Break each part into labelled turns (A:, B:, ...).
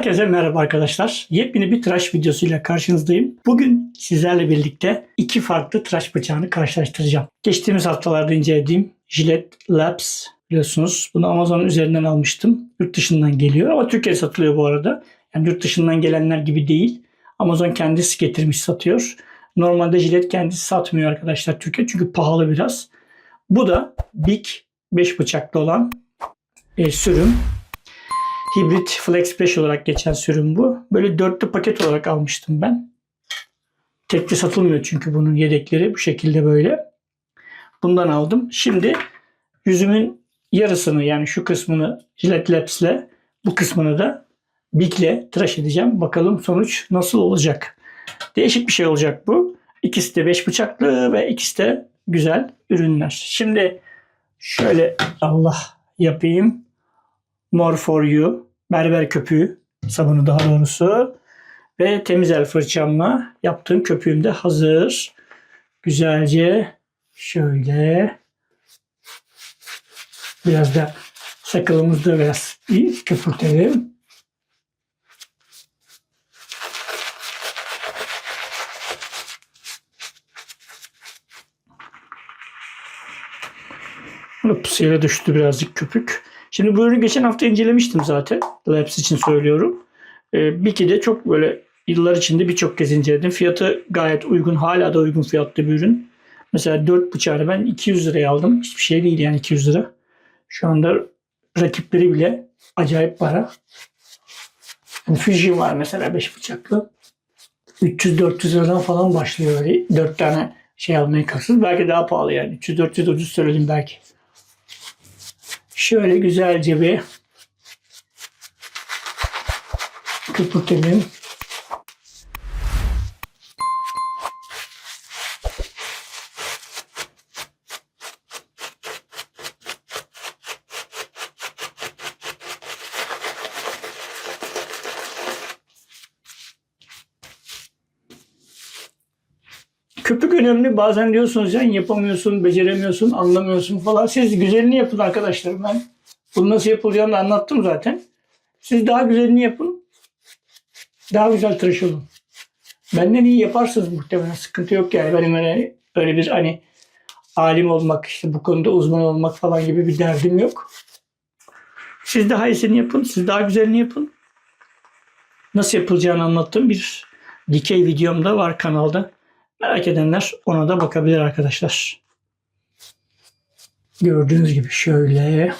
A: Herkese merhaba arkadaşlar. Yepyeni bir tıraş videosuyla karşınızdayım. Bugün sizlerle birlikte iki farklı tıraş bıçağını karşılaştıracağım. Geçtiğimiz haftalarda incelediğim Gillette Labs biliyorsunuz. Bunu Amazon üzerinden almıştım. Yurt dışından geliyor ama Türkiye'de satılıyor bu arada. Yani yurt dışından gelenler gibi değil. Amazon kendisi getirmiş satıyor. Normalde Gillette kendisi satmıyor arkadaşlar Türkiye çünkü pahalı biraz. Bu da Big 5 bıçaklı olan e, sürüm. Hibrit Flex 5 olarak geçen sürüm bu. Böyle dörtlü paket olarak almıştım ben. Tekli satılmıyor çünkü bunun yedekleri bu şekilde böyle. Bundan aldım. Şimdi yüzümün yarısını yani şu kısmını Gillette Labs'le bu kısmını da Big'le tıraş edeceğim. Bakalım sonuç nasıl olacak. Değişik bir şey olacak bu. İkisi de 5 bıçaklı ve ikisi de güzel ürünler. Şimdi şöyle Allah yapayım. More for You, berber köpüğü, sabunu daha doğrusu ve temiz el fırçamla yaptığım köpüğüm de hazır. Güzelce şöyle biraz da sakalımızda biraz bir köpürtelim. Yere düştü birazcık köpük. Şimdi bu ürünü geçen hafta incelemiştim zaten. Labs için söylüyorum. Ee, Biki de çok böyle yıllar içinde birçok kez inceledim. Fiyatı gayet uygun. Hala da uygun fiyatlı bir ürün. Mesela 4 bıçağı ben 200 liraya aldım. Hiçbir şey değil yani 200 lira. Şu anda rakipleri bile acayip para. Yani Fujian var mesela 5 bıçaklı. 300-400 liradan falan başlıyor. 4 tane şey almaya kalksın. Belki daha pahalı yani. 300-400 ucuz söyledim belki. Şöyle güzelce bir kıpırtalım. Köpük önemli. Bazen diyorsunuz yani yapamıyorsun, beceremiyorsun, anlamıyorsun falan. Siz güzelini yapın arkadaşlar. Ben bunu nasıl yapılacağını anlattım zaten. Siz daha güzelini yapın. Daha güzel tıraş olun. Benden iyi yaparsınız muhtemelen. Sıkıntı yok yani. Benim öyle, öyle bir hani alim olmak, işte bu konuda uzman olmak falan gibi bir derdim yok. Siz daha iyisini yapın. Siz daha güzelini yapın. Nasıl yapılacağını anlattığım bir dikey videom da var kanalda. Merak edenler ona da bakabilir arkadaşlar. Gördüğünüz gibi şöyle.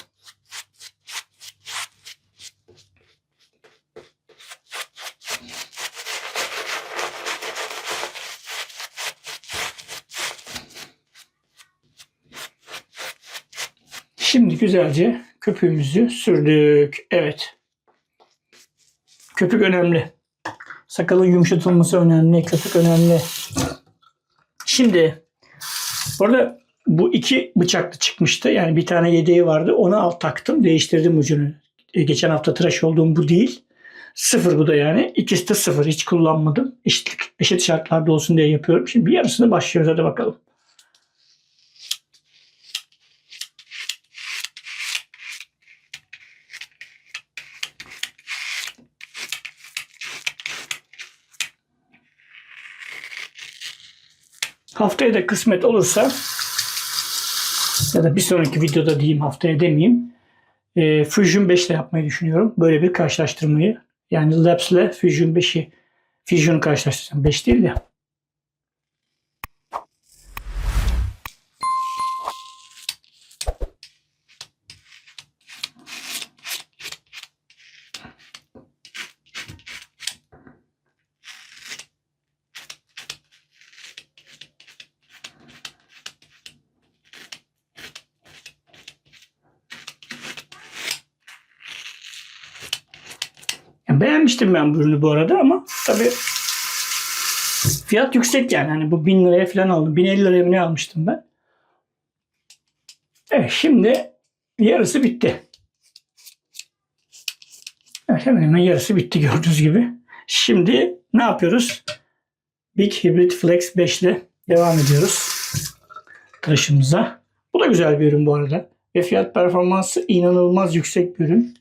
A: Şimdi güzelce köpüğümüzü sürdük. Evet. Köpük önemli. Sakalın yumuşatılması önemli. Köpük önemli. Şimdi burada bu iki bıçaklı çıkmıştı. Yani bir tane yedeği vardı. Onu al taktım. Değiştirdim ucunu. E, geçen hafta tıraş olduğum bu değil. Sıfır bu da yani. İkisi de sıfır. Hiç kullanmadım. Eşit, eşit şartlarda olsun diye yapıyorum. Şimdi bir yarısını başlıyoruz. Hadi bakalım. Haftaya da kısmet olursa ya da bir sonraki videoda diyeyim haftaya demeyeyim. E, Fusion 5 ile yapmayı düşünüyorum. Böyle bir karşılaştırmayı. Yani Labs ile Fusion 5'i Fusion'u karşılaştıracağım. 5 değil de. Beğenmiştim ben bu ürünü bu arada ama tabii fiyat yüksek yani. Hani bu 1000 liraya falan aldım. 1050 liraya ne almıştım ben? Evet şimdi yarısı bitti. Evet hemen hemen yarısı bitti gördüğünüz gibi. Şimdi ne yapıyoruz? Big Hybrid Flex 5 ile devam ediyoruz. Tıraşımıza. Bu da güzel bir ürün bu arada. Ve fiyat performansı inanılmaz yüksek bir ürün.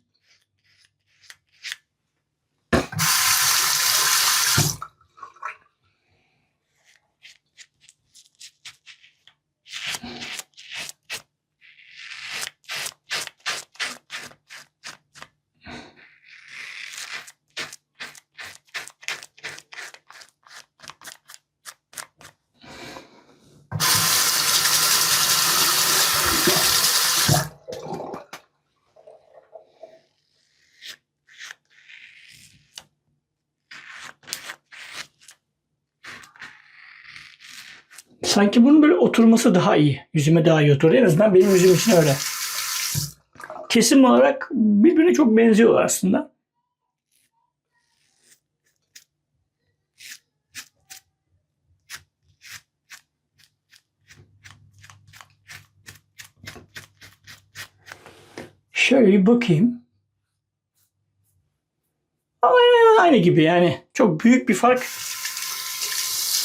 A: Sanki bunun böyle oturması daha iyi. Yüzüme daha iyi oturdu. En azından benim yüzüm için öyle. Kesim olarak birbirine çok benziyorlar aslında. Şöyle bir bakayım. Ama aynı gibi yani. Çok büyük bir fark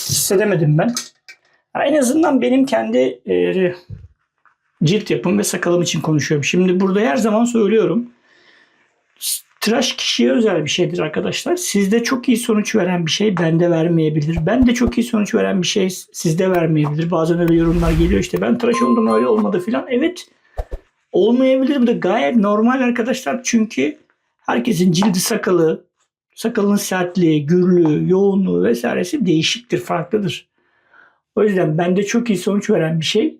A: hissedemedim ben. En azından benim kendi e, cilt yapım ve sakalım için konuşuyorum. Şimdi burada her zaman söylüyorum. Tıraş kişiye özel bir şeydir arkadaşlar. Sizde çok iyi sonuç veren bir şey bende vermeyebilir. Ben de çok iyi sonuç veren bir şey sizde vermeyebilir. Bazen öyle yorumlar geliyor işte ben tıraş oldum öyle olmadı filan. Evet olmayabilir. Bu da gayet normal arkadaşlar. Çünkü herkesin cildi sakalı, sakalın sertliği, gürlüğü, yoğunluğu vesairesi değişiktir, farklıdır. O yüzden bende çok iyi sonuç veren bir şey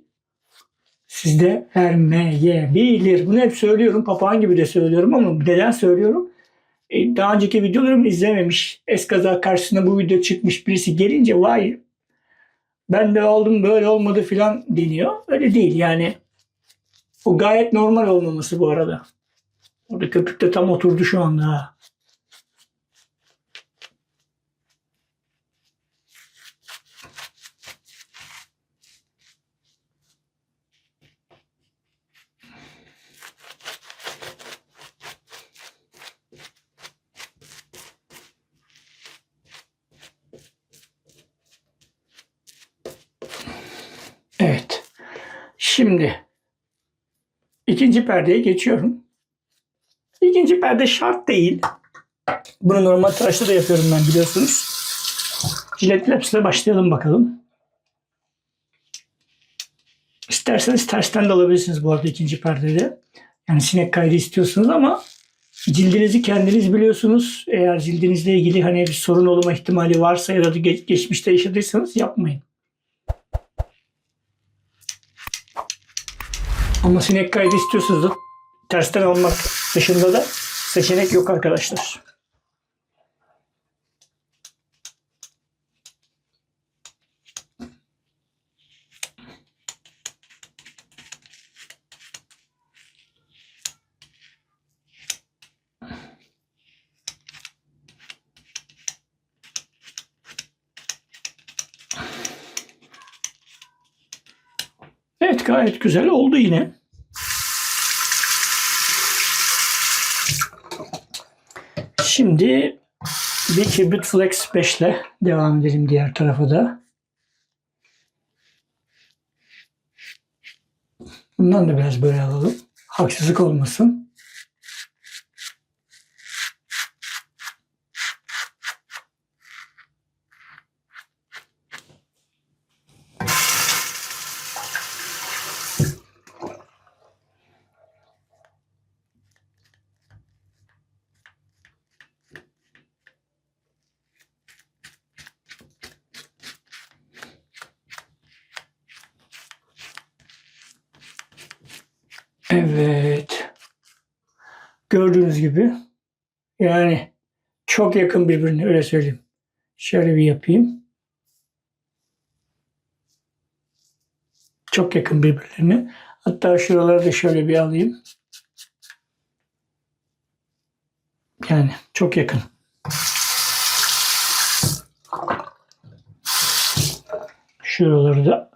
A: sizde vermeyebilir. Bunu hep söylüyorum. Papağan gibi de söylüyorum ama neden söylüyorum? E, daha önceki videolarımı izlememiş, eskaza karşısına bu video çıkmış birisi gelince vay ben de aldım böyle olmadı filan deniyor. Öyle değil yani. O gayet normal olmaması bu arada. Orada köpük de tam oturdu şu anda. ha. Evet. Şimdi ikinci perdeye geçiyorum. İkinci perde şart değil. Bunu normal tıraşta da yapıyorum ben biliyorsunuz. Jilet Labs'le başlayalım bakalım. İsterseniz tersten de alabilirsiniz bu arada ikinci perdede. Yani sinek kaydı istiyorsunuz ama cildinizi kendiniz biliyorsunuz. Eğer cildinizle ilgili hani bir sorun olma ihtimali varsa ya da geç- geçmişte yaşadıysanız yapmayın. Ama sinek kaydı istiyorsanız da tersten almak dışında da seçenek yok arkadaşlar. Gayet güzel oldu yine. Şimdi bir Kibrit Flex 5 ile devam edelim diğer tarafa da. Bundan da biraz böyle alalım. Haksızlık olmasın. Evet. Gördüğünüz gibi yani çok yakın birbirine öyle söyleyeyim. Şöyle bir yapayım. Çok yakın birbirlerine. Hatta şuraları da şöyle bir alayım. Yani çok yakın. Şuraları da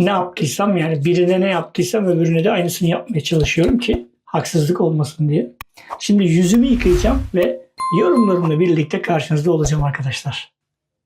A: ne yaptıysam yani birine ne yaptıysam öbürüne de aynısını yapmaya çalışıyorum ki haksızlık olmasın diye. Şimdi yüzümü yıkayacağım ve yorumlarımla birlikte karşınızda olacağım arkadaşlar.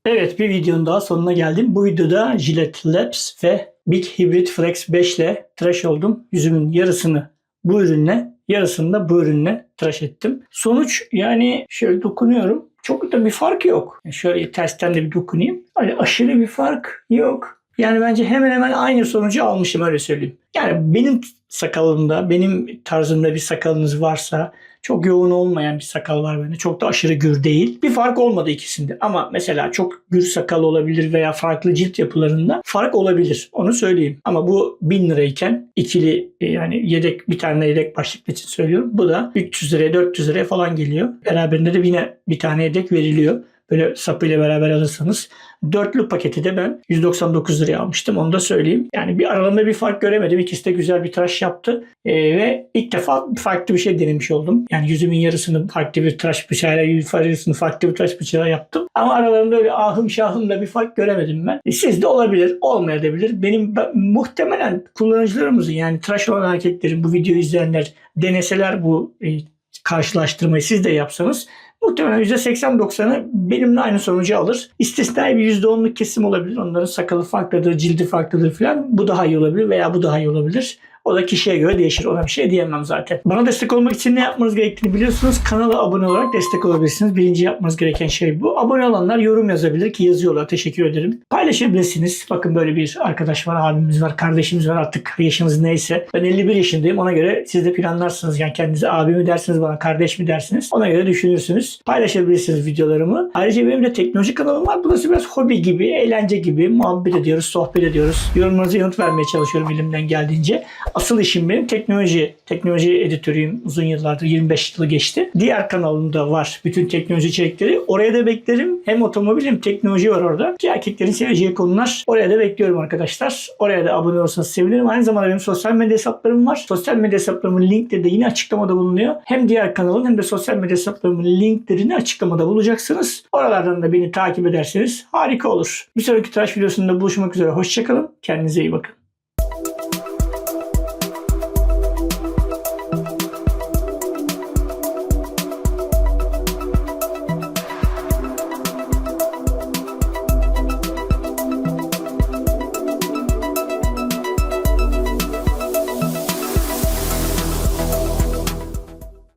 A: Evet bir videonun daha sonuna geldim. Bu videoda Gillette Labs ve Big Hybrid Flex 5 ile tıraş oldum. Yüzümün yarısını bu ürünle yarısını da bu ürünle tıraş ettim. Sonuç yani şöyle dokunuyorum. Çok da bir fark yok. Şöyle tersten de bir dokunayım. Hani aşırı bir fark yok. Yani bence hemen hemen aynı sonucu almışım öyle söyleyeyim. Yani benim sakalımda, benim tarzımda bir sakalınız varsa çok yoğun olmayan bir sakal var bende. Çok da aşırı gür değil. Bir fark olmadı ikisinde. Ama mesela çok gür sakal olabilir veya farklı cilt yapılarında fark olabilir. Onu söyleyeyim. Ama bu 1000 lirayken ikili e, yani yedek bir tane yedek başlık için söylüyorum. Bu da 300 liraya 400 liraya falan geliyor. Beraberinde de yine bir tane yedek veriliyor. Böyle sapıyla beraber alırsanız. Dörtlü paketi de ben 199 liraya almıştım onu da söyleyeyim. Yani bir aralarında bir fark göremedim. İkisi de güzel bir tıraş yaptı. Ee, ve ilk defa farklı bir şey denemiş oldum. Yani yüzümün yarısını farklı bir tıraş bıçağıyla, yarısını farklı bir tıraş bıçağıyla yaptım. Ama aralarında öyle ahım şahım da bir fark göremedim ben. E, Sizde olabilir, olmayabilir. Benim ben- muhtemelen kullanıcılarımızın yani tıraş olan erkeklerin bu videoyu izleyenler deneseler bu e, karşılaştırmayı siz de yapsanız muhtemelen %80-90'ı benimle aynı sonucu alır. İstisnai bir %10'luk kesim olabilir. Onların sakalı farklıdır, cildi farklıdır falan. Bu daha iyi olabilir veya bu daha iyi olabilir. O da kişiye göre değişir. Ona bir şey diyemem zaten. Bana destek olmak için ne yapmanız gerektiğini biliyorsunuz. Kanala abone olarak destek olabilirsiniz. Birinci yapmanız gereken şey bu. Abone olanlar yorum yazabilir ki yazıyorlar. Teşekkür ederim. Paylaşabilirsiniz. Bakın böyle bir arkadaş var, abimiz var, kardeşimiz var artık yaşınız neyse. Ben 51 yaşındayım. Ona göre siz de planlarsınız. Yani kendinize abi mi dersiniz bana, kardeş mi dersiniz? Ona göre düşünürsünüz. Paylaşabilirsiniz videolarımı. Ayrıca benim de teknoloji kanalım var. Burası biraz hobi gibi, eğlence gibi. Muhabbet ediyoruz, sohbet ediyoruz. Yorumlarınıza yanıt vermeye çalışıyorum elimden geldiğince. Asıl işim benim teknoloji. Teknoloji editörüyüm uzun yıllardır. 25 yılı geçti. Diğer kanalımda var bütün teknoloji içerikleri. Oraya da beklerim. Hem otomobil hem teknoloji var orada. Ki erkeklerin seveceği konular. Oraya da bekliyorum arkadaşlar. Oraya da abone olursanız sevinirim. Aynı zamanda benim sosyal medya hesaplarım var. Sosyal medya hesaplarımın linkleri de yine açıklamada bulunuyor. Hem diğer kanalın hem de sosyal medya hesaplarımın linklerini açıklamada bulacaksınız. Oralardan da beni takip ederseniz harika olur. Bir sonraki tıraş videosunda buluşmak üzere. Hoşçakalın. Kendinize iyi bakın.